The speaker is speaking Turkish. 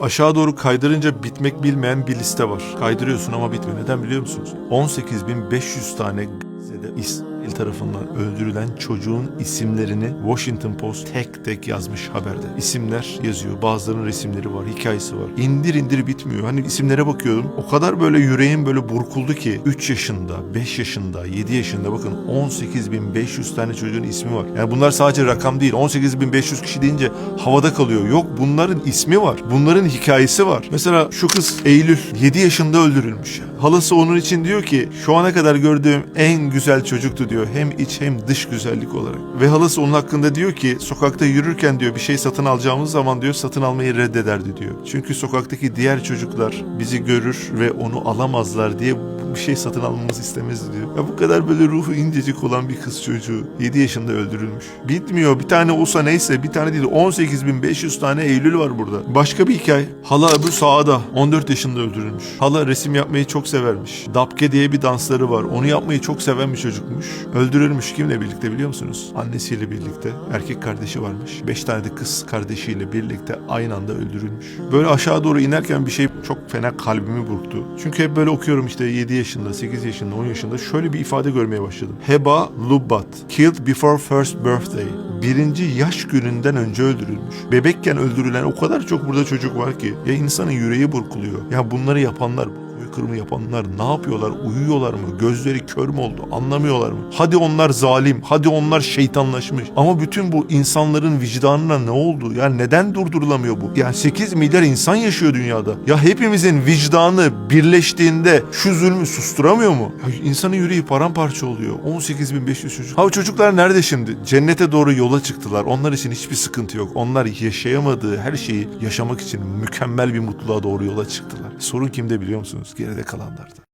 Aşağı doğru kaydırınca bitmek bilmeyen bir liste var. Kaydırıyorsun ama bitmiyor. Neden biliyor musunuz? 18.500 tane Gazze'de İsrail tarafından öldürülen çocuğun isimlerini Washington Post tek tek yazmış haberde. İsimler yazıyor. Bazılarının resimleri var, hikayesi var. İndir indir bitmiyor. Hani isimlere bakıyorum. O kadar böyle yüreğim böyle burkuldu ki 3 yaşında, 5 yaşında, 7 yaşında bakın 18.500 tane çocuğun ismi var. Yani bunlar sadece rakam değil. 18.500 kişi deyince havada kalıyor. Yok bunların ismi var. Bunların hikayesi var. Mesela şu kız Eylül 7 yaşında öldürülmüş. Halası onun için diyor ki şu ana kadar gördüğüm en güzel çocuktu diyor. Hem iç hem dış güzellik olarak. Ve halası onun hakkında diyor ki sokakta yürürken diyor bir şey satın alacağımız zaman diyor satın almayı reddederdi diyor. Çünkü sokaktaki diğer çocuklar bizi görür ve onu alamazlar diye bir şey satın almamızı istemezdi diyor. Ya bu kadar böyle ruhu incecik olan bir kız çocuğu 7 yaşında öldürülmüş. Bitmiyor. Bir tane olsa neyse bir tane değil 18.500 tane Eylül var burada. Başka bir hikaye. Hala öbür sağda 14 yaşında öldürülmüş. Hala resim yapmayı çok severmiş. Dapke diye bir dansları var. Onu yapmayı çok seven bir çocukmuş. Öldürülmüş. Kimle birlikte biliyor musunuz? Annesiyle birlikte. Erkek kardeşi varmış. 5 tane de kız kardeşiyle birlikte aynı anda öldürülmüş. Böyle aşağı doğru inerken bir şey çok fena kalbimi burktu. Çünkü hep böyle okuyorum işte 7 yaşında, 8 yaşında, 10 yaşında şöyle bir ifade görmeye başladım. Heba Lubat, killed before first birthday. Birinci yaş gününden önce öldürülmüş. Bebekken öldürülen o kadar çok burada çocuk var ki. Ya insanın yüreği burkuluyor. Ya bunları yapanlar soykırımı yapanlar ne yapıyorlar? Uyuyorlar mı? Gözleri kör mü oldu? Anlamıyorlar mı? Hadi onlar zalim, hadi onlar şeytanlaşmış. Ama bütün bu insanların vicdanına ne oldu? Ya neden durdurulamıyor bu? Yani 8 milyar insan yaşıyor dünyada. Ya hepimizin vicdanı birleştiğinde şu zulmü susturamıyor mu? Ya insanın yüreği paramparça oluyor. 18.500 çocuk. Ha çocuklar nerede şimdi? Cennete doğru yola çıktılar. Onlar için hiçbir sıkıntı yok. Onlar yaşayamadığı her şeyi yaşamak için mükemmel bir mutluluğa doğru yola çıktılar. Sorun kimde biliyor musunuz? Geride kalanlarda.